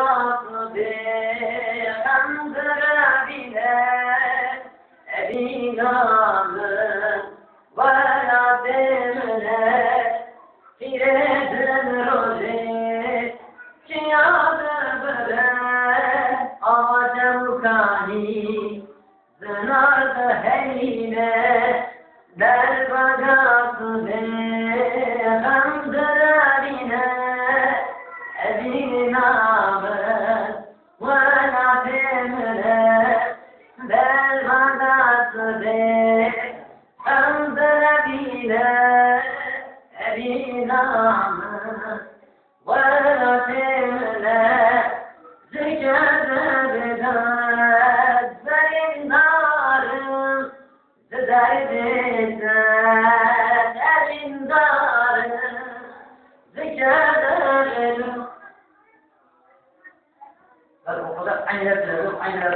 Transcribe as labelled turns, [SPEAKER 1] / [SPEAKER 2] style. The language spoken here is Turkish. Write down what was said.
[SPEAKER 1] Tatlı bir kandıra bile Ebiganın Vara demine Firedin rozi Kiyadı bire Ağacım kani Zınardı heyine Der bagası de Kandıra bile Evin namı Vana demre Bel vanası de Kandıra bile Evin namı Vana demre I know the, I know.